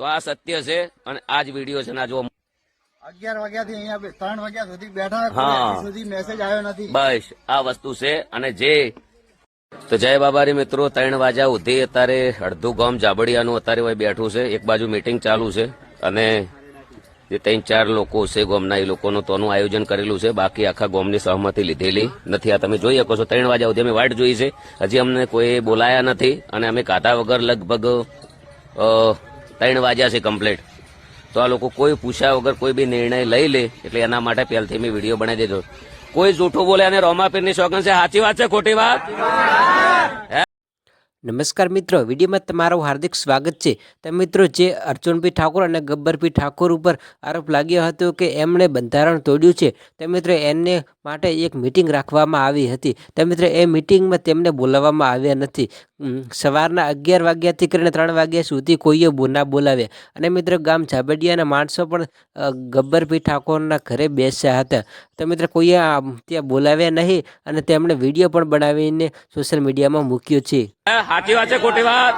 તો આ સત્ય છે અને આ જ વીડિયો છે ના જો અગિયાર વાગ્યાથી અહીંયા ત્રણ વાગ્યા સુધી બેઠા હા. સુધી મેસેજ આવ્યો નથી. બસ આ વસ્તુ છે અને જે તો જય બાબારી મિત્રો ત્રણ વાગ્યા સુધી અત્યારે અડધું ગામ જાબડિયાનું અત્યારે હોય બેઠું છે. એક બાજુ મીટિંગ ચાલુ છે અને જે ત્રણ ચાર લોકો છે ગોમના એ લોકોનું તોનું આયોજન કરેલું છે. બાકી આખા ગોમની સહમતિ લીધેલી નથી. આ તમે જોઈ શકો છો ત્રણ વાગ્યા સુધી અમે વાટ જોઈ છે. હજી અમને કોઈ બોલાયા નથી અને અમે કાઢા વગર લગભગ ત્રણ વાગ્યા છે કમ્પ્લીટ તો આ લોકો કોઈ પૂછ્યા વગર કોઈ બી નિર્ણય લઈ લે, એટલે એના માટે પહેલથી મેં વીડિયો બનાવી દેજો કોઈ જૂઠું બોલે અને રોમા પીરની શોખન છે, સાચી વાત છે, ખોટી વાત? નમસ્કાર મિત્રો, વિડીયોમાં તમારું હાર્દિક સ્વાગત છે. તો મિત્રો, જે અર્જુનભાઈ ઠાકોર અને ગબ્બરભાઈ ઠાકોર ઉપર આરોપ લાગ્યો હતો કે એમણે બંધારણ તોડ્યું છે, તે મિત્રો એને માટે એક મિટિંગ રાખવામાં આવી હતી. તે મિત્રો, એ મિટિંગમાં તેમને બોલાવવામાં આવ્યા નથી. સવારના અગિયાર વાગ્યાથી કરીને ત્રણ વાગ્યા સુધી કોઈએ ના બોલાવ્યા. અને મિત્રો, ગામ ઝાબડિયાના માણસો પણ ગબ્બરભાઈ ઠાકોરના ઘરે બેસ્યા હતા. તો મિત્રો, કોઈએ ત્યાં બોલાવ્યા નહીં અને તેમણે વીડિયો પણ બનાવીને સોશિયલ મીડિયામાં મૂક્યો છે. સાચી વાત છે ખોટી વાત.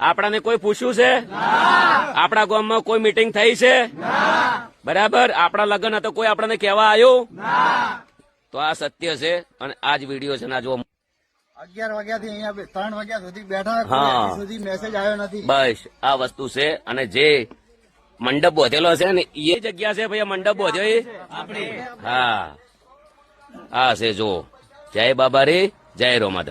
આપણાને કોઈ પૂછ્યું છે? આપણા ગામમાં કોઈ મીટિંગ થઈ છે? બરાબર? આપણા લગ્ન હતો કોઈ આપણને કહેવા આવ્યું? તો આ સત્ય છે અને આ જ વીડિયો છે ના જો અગિયાર વાગ્યાથી અહીંયા ત્રણ વાગ્યા સુધી બેઠા. સુધી મેસેજ આવ્યો નથી. બસ આ વસ્તુ છે અને જે મંડપ બોધેલો છે ને એ જગ્યા છે ભાઈ મંડપ બોધ્યો હા. હા છે જો જય બાબા રે જય રોમાતા